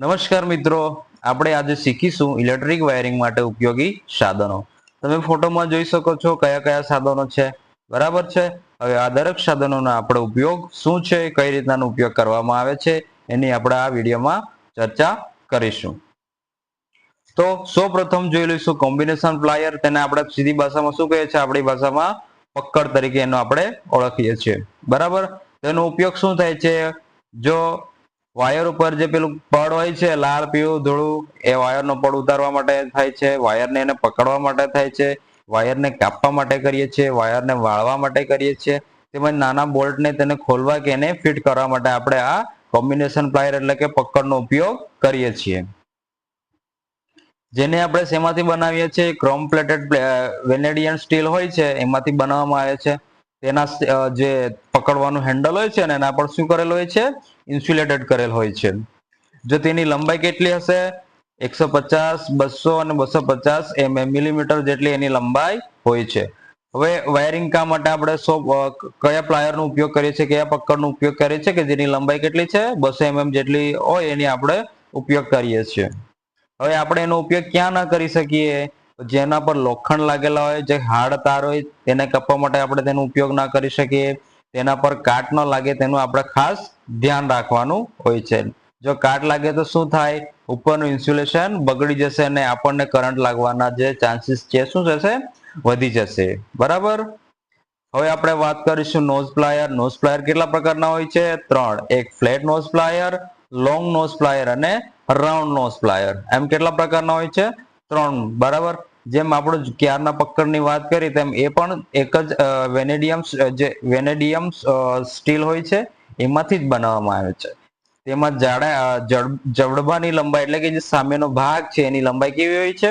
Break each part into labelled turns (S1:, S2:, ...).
S1: નમસ્કાર મિત્રો, આપણે આજે શીખીશું ઇલેક્ટ્રિક વાયરિંગ માટે ઉપયોગી સાધનો. તમે ફોટોમાં જોઈ શકો છો કયા કયા સાધનો છે. બરાબર છે? હવે આ દરેક સાધનોનો આપણે ઉપયોગ શું છે, કઈ રીતના ઉપયોગ કરવામાં આવે છે, એની આપણે આ વિડીયોમાં ચર્ચા કરીશું. તો સૌ પ્રથમ જોઈ લઈશું કોમ્બિનેશન પ્લાયર તેને આપણે સીધી ભાષામાં શું કહીએ છીએ? આપણી ભાષામાં પક્કડ તરીકે એનો આપણે ઓળખીએ છીએ. બરાબર? તેનો ઉપયોગ શું થાય છે? જો વાયર ઉપર જે પેલું પડ હોય છે લાલ પીળું, ધોળું, એ વાયરનો પડ ઉતારવા માટે થાય છે, વાયરને એને પકડવા માટે થાય છે, વાયરને કાપવા માટે કરીએ છીએ, વાયરને વાળવા માટે કરીએ છીએ, તેમજ નાના બોલ્ટને તેને ખોલવા કે એને ફિટ કરવા માટે આપણે આ કોમ્બિનેશન પ્લાયર એટલે કે પકડનો ઉપયોગ કરીએ છીએ. જેને આપણે શેમાંથી બનાવીએ છીએ, ક્રોમ પ્લેટેડ વેનેડિયન સ્ટીલ હોય છે, એમાંથી બનાવવામાં આવે છે. તેના જે પકડવાનું હેન્ડલ હોય છે ને, એના પર શું કરેલું હોય છે ઇન્સ્યુલેટેડ કરેલ હોય છે. જો તેની લંબાઈ કેટલી હશે? એકસો પચાસ, બસો અને બસો પચાસ એમ મિલીમીટર જેટલી એની લંબાઈ હોય છે. હવે વાયરિંગ કામ માટે આપણે સો કયા પ્લાયરનો ઉપયોગ કરીએ છીએ, કયા પક્કડનો ઉપયોગ કરીએ છીએ કે જેની લંબાઈ કેટલી છે? બસો એમએમ જેટલી હોય એની આપણે ઉપયોગ કરીએ છીએ. હવે આપણે એનો ઉપયોગ ક્યાં ના કરી શકીએ? જેના પર લોખંડ લાગેલા હોય, જે હાર્ડ તાર હોય, તેને કપવા માટે આપણે તેનો ઉપયોગ ના કરી શકીએ. તેના પર કાટ ન લાગે તેનું આપણે ખાસ ધ્યાન રાખવાનું હોય છે. જો કાટ લાગે તો શું થાય? ઉપરનું ઇન્સ્યુલેશન બગડી જશે અને આપણને કરંટ લાગવાના જે ચાન્સીસ છે શું થશે? વધી જશે. બરાબર? હવે આપણે વાત કરીશું નોઝ પ્લાયર નોઝ પ્લાયર કેટલા પ્રકારના હોય છે? ત્રણ. એક flat nose plier long nose plier અને રાઉન્ડ નોઝ પ્લાયર એમ કેટલા પ્રકારના હોય છે? ત્રણ. બરાબર? જેમ આપણે ક્યારના પકડની વાત કરી, તેમ એ પણ એક જ વેનેડિયમ જે વેનેડિયમ સ્ટીલ હોય છે, એમાંથી જ બનાવવામાં આવે છે. તેમાં જડ- જડબાની લંબાઈ એટલે કે જે સામેનો ભાગ છે, એની લંબાઈ કેવી હોય છે?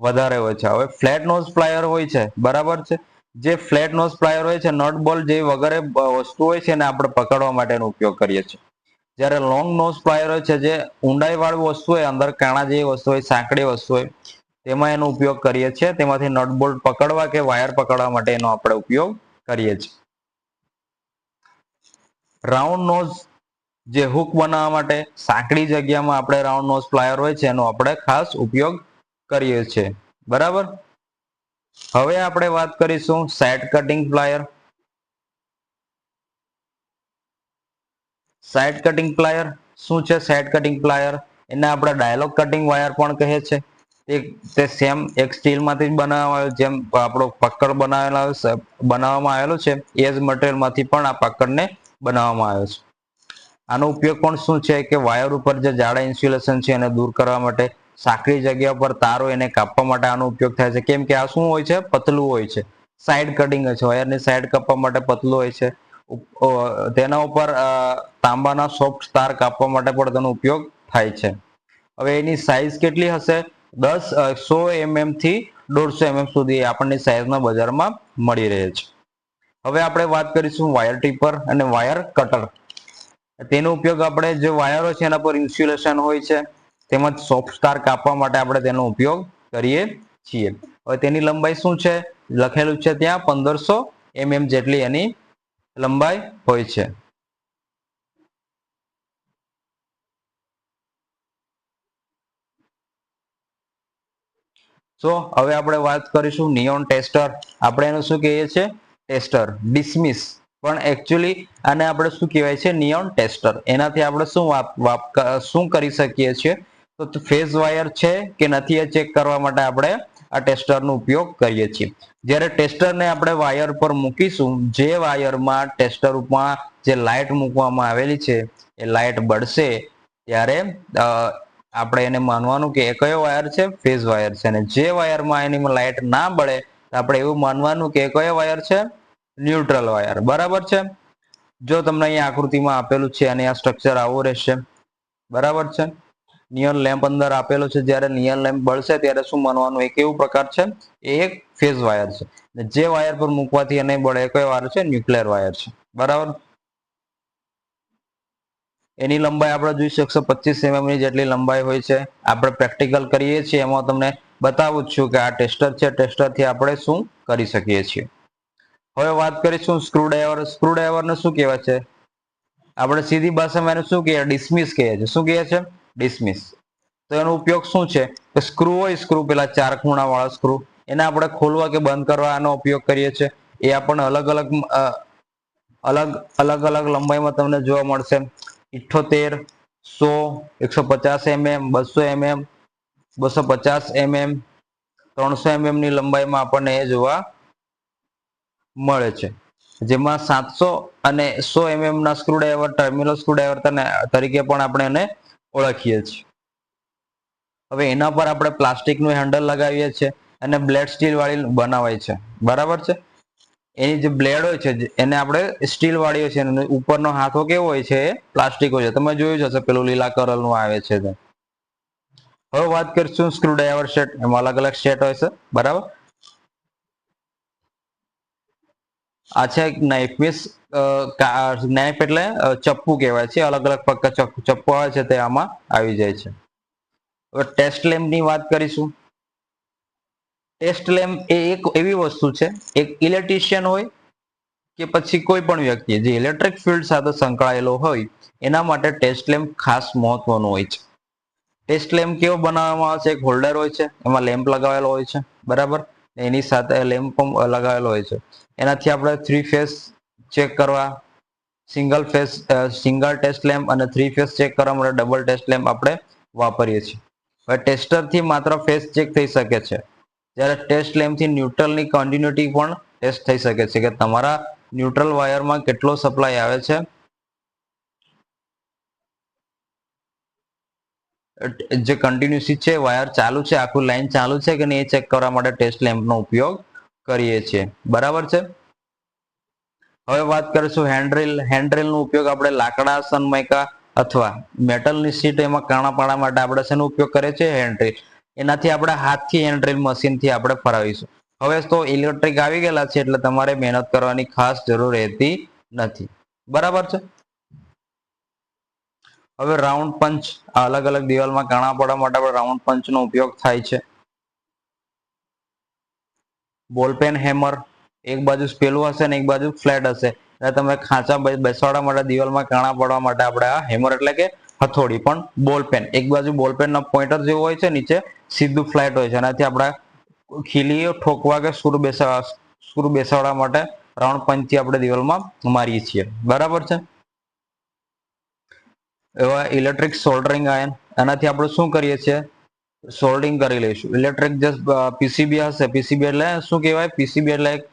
S1: વધારે હોય છે. હવે ફ્લેટ નોઝ પ્લાયર હોય છે, બરાબર છે? જે ફ્લેટ નોઝ પ્લાયર હોય છે, નટ બોલ જે વગેરે વસ્તુ હોય છે, એને આપણે પકડવા માટેનો ઉપયોગ કરીએ છીએ. જ્યારે લોંગ નોઝ પ્લાયર હોય છે, જે ઊંડાઈ વાળી વસ્તુ હોય, અંદર કાણા જેવી વસ્તુ હોય, સાંકડી વસ્તુ હોય તેમાં એનો ઉપયોગ કરીએ છીએ. તેમાંથી નટ બોલ્ટ પકડવા કે વાયર પકડવા માટે એનો આપણે ઉપયોગ કરીએ છીએ. રાઉન્ડ નોઝ જે હુક બનાવવા માટે સાંકડી જગ્યામાં આપણે રાઉન્ડ નોઝ પ્લાયર હોય છે, એનો આપણે ખાસ ઉપયોગ કરીએ છીએ. બરાબર? હવે આપણે વાત કરીશું side cutting plier. Side cutting plier શું છે? Side cutting plier. એને આપણે ડાયલોગ કટિંગ વાયર પણ કહે છે. તે તે સેમ એક સ્ટીલમાંથી જ બનાવવામાં આવેલ જેમ આપણો પક્કડ બનાવેલા બનાવવામાં આવેલો છે, એ જ મટીરિયલમાંથી પણ આ પક્કડને બનાવવામાં આવ્યો છે. આનો ઉપયોગ પણ શું છે કે વાયર ઉપર જે જાડા ઇન્સ્યુલેશન છે એને દૂર કરવા માટે સાંકડી જગ્યા પર તારો એને કાપવા માટે આનો ઉપયોગ થાય છે. કેમ કે આ શું હોય છે? પતલું હોય છે. સાઈડ કટિંગ હોય છે વાયરની સાઈડ કાપવા માટે પતલું હોય છે. તેના ઉપર તાંબાના સોફ્ટ તાર કાપવા માટે પણ તેનો ઉપયોગ થાય છે. હવે એની સાઈઝ કેટલી હશે? દસ સો એમએમથી દોઢસો એમએમ સુધી આપણને શહેરના બજારમાં મળી રહે છે. હવે આપણે વાત કરીશું વાયર ટીપર અને વાયર કટર. તેનો ઉપયોગ આપણે જે વાયરો છે એના પર ઇન્સ્યુલેશન હોય છે, તેમજ સોફ્ટ સ્ટાર કાપવા માટે આપણે તેનો ઉપયોગ કરીએ છીએ. હવે તેની લંબાઈ શું છે? લખેલું છે ત્યાં પંદરસો એમએમ જેટલી એની લંબાઈ હોય છે. તો હવે આપણે વાત કરીશું નિયોન ટેસ્ટર આપણે એનું શું કહીએ છીએ? ટેસ્ટર ડિસમિસ પણ એકચ્યુઅલી આને આપણે શું કહેવાય છે? નિયોન ટેસ્ટર એનાથી આપણે શું શું કરી શકીએ છીએ? તો ફેઝ વાયર છે કે નથી એ ચેક કરવા માટે આપણે આ ટેસ્ટરનો ઉપયોગ કરીએ છીએ. જ્યારે ટેસ્ટરને આપણે વાયર પર મૂકીશું, જે વાયરમાં ટેસ્ટર ઉપર જે લાઇટ મૂકવામાં આવેલી છે, એ લાઇટ બળશે, ત્યારે આપણે એને માનવાનું કે એ કયો વાયર છે? ફેઝ વાયર છે. અને જે વાયરમાં એની લાઇટ ના બળે આપણે એવું માનવાનું કે કયો વાયર છે? ન્યુટ્રલ વાયર બરાબર છે? જો તમને અહીંયા આકૃતિમાં આપેલું છે અને આ સ્ટ્રક્ચર આવું રહેશે. બરાબર છે? નિયલ લેમ્પ અંદર આપેલો છે. જ્યારે નિયલ લેમ્પ બળશે, ત્યારે શું માનવાનું? એક એવું પ્રકાર છે, એ એક ફેઝ વાયર છે. જે વાયર પર મૂકવાથી એને બળે કયો વાયર છે? ન્યુક્લિયર વાયર છે. બરાબર? એની લંબાઈ આપણે જોઈ શકશો પચીસ એમએમની જેટલી લંબાઈ હોય છે. આપણે પ્રેક્ટિકલ કરીએ છીએ, એમાં તમને બતાવું છું કે આ ટેસ્ટર છે, ટેસ્ટરથી આપણે શું કરી શકીએ છીએ. હવે વાત કરીશું સ્ક્રૂ ડ્રાઈવર સ્ક્રૂ ડ્રાઈવરને શું કહેવાય છે? આપણે સીધી ભાષામાં એને શું કહીએ? ડિસમિસ કહીએ છીએ. શું કહીએ છે ડિસમિસ. તો એનો ઉપયોગ શું છે? કે સ્ક્રૂ હોય, સ્ક્રૂ પેલા ચાર ખૂણા વાળા સ્ક્રૂ, એને આપણે ખોલવા કે બંધ કરવા આનો ઉપયોગ કરીએ છીએ. એ આપણને અલગ અલગ અલગ અલગ અલગ લંબાઈમાં તમને જોવા મળશે. ઇઠ્ઠોતેર સો એકસો પચાસ એમએમ, બસો એમએમ બસો પચાસ એમએમ, ત્રણસો એમએમની લંબાઈમાં આપણને એ જોવા મળે છે. જેમાં સાતસો અને સો એમએમ ના સ્ક્રૂડ્રાઈવર, ટર્મિનલ સ્ક્રૂડ્રાઈવર તરીકે પણ આપણે એને ઓળખીએ છીએ. હવે એના પર આપણે પ્લાસ્ટિકનું હેન્ડલ લગાવીએ છીએ અને બ્લેડ સ્ટીલ વાળી બનાવાય છે. બરાબર છે? એની જે બ્લેડ હોય છે એને આપણે સ્ટીલ વાળી હોય છે અને ઉપરનો હાથો કેવો હોય છે પ્લાસ્ટિક હોય છે. તમે જોયું જ હશે, પેલું લીલા કલરનું આવે છે તે. હવે વાત કરીશું સ્ક્રૂડ્રાઈવર સેટ. એમાં અલગ અલગ સેટ હોય છે, બરાબર? આ છે નાઇફ મીન્સ નાઇફ એટલે ચપ્પુ કહેવાય છે. અલગ અલગ પક્કા ચપ- ચપ્પુ આવે છે તે આમાં આવી જાય છે. હવે ટેસ્ટ લેમ્પની વાત કરીશું. ટેસ્ટ લેમ્પ એ એક એવી વસ્તુ છે, એક ઇલેક્ટ્રિશિયન હોય કે પછી કોઈ પણ વ્યક્તિ, જે ઇલેક્ટ્રિક ફિલ્ડ સાથે સંકળાયેલો હોય, એના માટે ટેસ્ટ લેમ્પ ખાસ મહત્વનું હોય છે. ટેસ્ટ લેમ્પ કેવો બનાવવામાં આવે છે? એક હોલ્ડર હોય છે, એમાં લેમ્પ લગાવેલો હોય છે, બરાબર? એની સાથે લેમ્પ લગાવેલો હોય છે. એનાથી આપણે થ્રી ફેસ ચેક કરવા single phase single test lamp અને થ્રી ફેસ ચેક કરવા માટે ડબલ ટેસ્ટ લેમ્પ આપણે વાપરીએ છીએ. હવે ટેસ્ટરથી માત્ર ફેસ ચેક થઈ શકે છે. જ્યારે ટેસ્ટ લેમ્પથી ન્યુટ્રલની કન્ટિન્યુટી પણ ટેસ્ટ થઈ શકે છે કે તમારા ન્યુટ્રલ વાયરમાં કેટલો સપ્લાય આવે છે? જે કન્ટિન્યુસી છે વાયર ચાલુ છે, આખું લાઈન ચાલુ છે કે નહીં એ ચેક કરવા માટે ટેસ્ટ લેમ્પનો ઉપયોગ કરીએ છીએ. બરાબર છે? હવે વાત કરીશું હેન્ડ્રેલ હેન્ડ્રેલનો ઉપયોગ આપણે લાકડા સનમાઇકા અથવા મેટલની સીટ એમાં કાણા પાડવા માટે આપણે શેનો ઉપયોગ કરીએ છીએ? હેન્ડ્રેલ એનાથી આપણે હાથથી એન્ડ્રિલ મશીનથી આપણે ફરાવીશું. હવે તો ઇલેક્ટ્રિક આવી ગયેલા છે એટલે તમારે મહેનત કરવાની ખાસ જરૂર રહેતી નથી. બરાબર છે? હવે રાઉન્ડ પંચ અલગ અલગ દિવાલમાં કાણા પડવા માટે રાઉન્ડ પંચનો ઉપયોગ થાય છે. બોલપેન હેમર એક બાજુ સ્પેલું હશે ને એક બાજુ ફ્લેટ હશે. એટલે તમે ખાંચા બેસાડવા માટે દિવાલમાં કાણા પડવા માટે આપણે આ હેમર એટલે કે હથોડી, પણ બોલપેન એક બાજુ બોલપેનનો પોઈન્ટર જેવો હોય છે, નીચે સીધું ફ્લેટ હોય છે. એનાથી આપણે ખીલી ઠોકવા કે સૂર બેસાવા સૂર બેસાડવા માટે રાઉન્ડ પંચથી આપણે દિવાલમાં મારીએ છીએ. બરાબર છે? એવા ઇલેક્ટ્રિક સોલ્ડરિંગ આયન એનાથી આપણે શું કરીએ છીએ? સોલ્ડિંગ કરી લઈશું. ઇલેક્ટ્રિક જે પીસીબી હશે પીસીબી એટલે શું કહેવાય? પીસીબી એટલે એક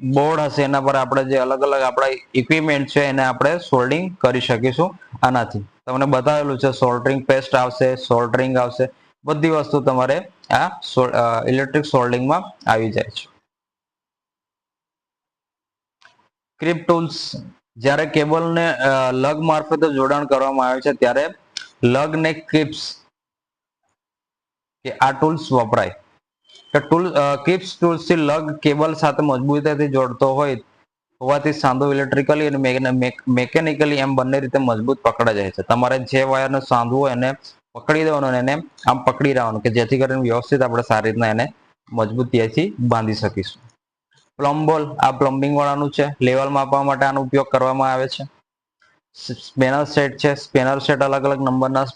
S1: બોર્ડ હશે. એના પર આપણે જે અલગ અલગ આપણા ઇક્વિપમેન્ટ છે, એને આપણે સોલ્ડિંગ કરી શકીશું. આનાથી. તમને બતાવેલું છે સોલ્ડરિંગ પેસ્ટ આવશે સોલ્ડરિંગ આવશે. બધી વસ્તુ તમારે આ ઇલેક્ટ્રિક સોલ્ડિંગમાં આવી જાય છે. ક્રિપ ટૂલ્સ જ્યારે કેબલને લગ મારફતે જોડાણ કરવામાં આવે છે, ત્યારે લગ ને ક્રિપ્સ કે આ ટૂલ્સ વપરાય. કે ટૂલ ક્રિપ્સ ટૂલ્સથી લગ કેબલ સાથે મજબૂતાઈથી જોડતો હોય હોવાથી સાંધો ઇલેક્ટ્રિકલી અને મેકેનિકલી એમ બંને રીતે મજબૂત પકડા જાય છે. તમારે જે વાયરને સાંધવું હોય એને પકડી દેવાનું અને એને આમ પકડી રહેવાનું કે જેથી કરીને વ્યવસ્થિત આપણે સારી રીતના એને મજબૂતીથી બાંધી શકીશું. પ્લમ્બોલ આ પ્લમ્બિંગ વાળાનું છે. લેવલ માપવા માટે આનો ઉપયોગ કરવામાં આવે છે. સ્પેનર સેટ છે. સ્પેનર સેટ અલગ અલગ નંબરના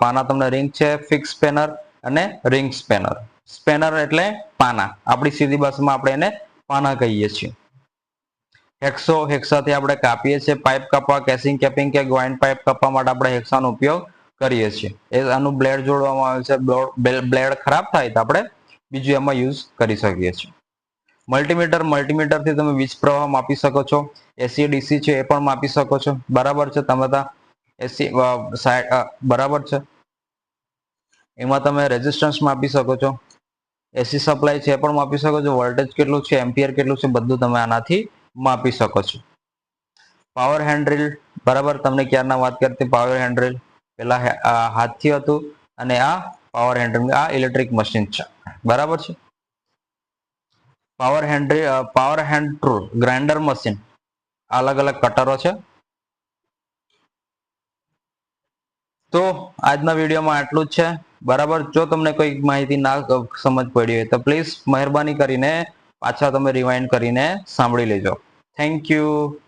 S1: પાના તમને રિંગ છે, ફિક્સ સ્પેનર અને રિંગ સ્પેનર. સ્પેનર એટલે પાના. આપણી સીધી ભાષામાં આપણે એને પાના કહીએ છીએ. હેક્સો હેક્સાથી આપણે કાપીએ છીએ પાઇપ કાપવા કેસિંગ કેપિંગ કે ગ્વાઇન્ડ પાઇપ કાપવા માટે આપણે હેક્સાનો ઉપયોગ કરીએ છીએ. એ આનું બ્લેડ જોડવામાં આવે છે. બ્લેડ ખરાબ થાય તો આપણે બીજું એમાં યુઝ કરી શકીએ છીએ. મલ્ટીમીટર મલ્ટીમીટરથી તમે વીજ પ્રવાહ માપી શકો છો. એસી ડીસી છે એ પણ માપી શકો છો. બરાબર છે? તમે ત્યાં એસી બરાબર છે? એમાં તમે રેઝિસ્ટન્સ માપી શકો છો. એસી સપ્લાય છે એ પણ માપી શકો છો. વોલ્ટેજ કેટલું છે? એમ્પિયર કેટલું છે? બધું તમે આનાથી માપી શકો છો. પાવર હેન્ડ્રિલ બરાબર, તમને ક્યારના વાત કરતી પાવર હેન્ડ્રિલ પેલા હાથથી હતું અને આ પાવર હેન્ડ્રિલ આ ઇલેક્ટ્રિક મશીન છે. બરાબર છે? Power હેન્ડ્રી power hand tool grinder machine અલગ અલગ કટરો છે. તો આજના વિડીયોમાં આટલું જ છે. બરાબર, જો તમને કોઈ માહિતી ના સમજ પડી હોય તો પ્લીઝ મહેરબાની કરીને પાછા તમે રિવાઇન્ડ કરીને સાંભળી લેજો. Thank you.